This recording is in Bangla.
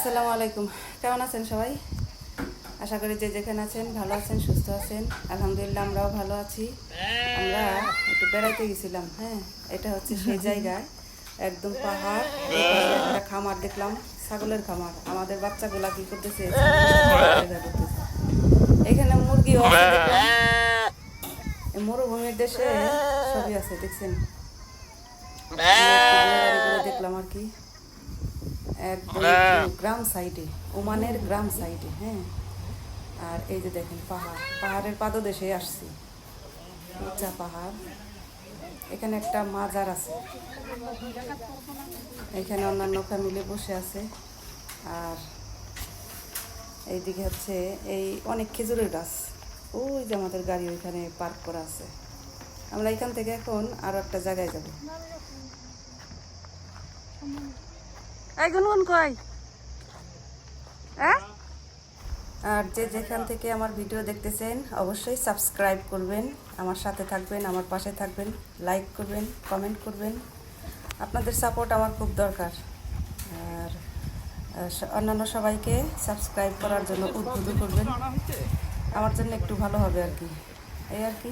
আসসালামু আলাইকুম। কেমন আছেন সবাই? আশা করি যে যেখানে আছেন ভালো আছেন, সুস্থ আছেন। আলহামদুলিল্লাহ আমরাও ভালো আছি। আমরা একটু বেড়াতে গেছিলাম হ্যাঁ? এটা হচ্ছে সেই জায়গায় একদম পাহাড়, একটা খামার দেখলাম, ছাগলের খামার। আমাদের বাচ্চাগুলা কি করতেছে? এখানে মুরগিও মরুভূমির দেশে সবই আছে, দেখছেন? দেখলাম আর কি। একদম একটু গ্রাম সাইডে ওমানের গ্রাম সাইডে হ্যাঁ। আর এই যে দেখেন পাহাড় পাহাড়ের পাদদেশে আসছি। উঁচা পাহাড়। এখানে একটা মাজার আছে। এখানে অন্যান্য ফ্যামিলি বসে আছে। আর এইদিকে হচ্ছে এই অনেক খেজুরের গাছ। ওই যে আমাদের গাড়ি ওইখানে পার্ক করা আছে। আমরা এখান থেকে এখন আরও একটা জায়গায় যাব। হ্যাঁ? আর যে যেখান থেকে আমার ভিডিও দেখতেছেন, অবশ্যই সাবস্ক্রাইব করবেন, আমার সাথে থাকবেন, আমার পাশে থাকবেন, লাইক করবেন, কমেন্ট করবেন। আপনাদের সাপোর্ট আমার খুব দরকার। আর অন্যান্য সবাইকে সাবস্ক্রাইব করার জন্য উদ্বুদ্ধ করবেন। আমার জন্য একটু ভালো হবে আর কি। এই আর কি?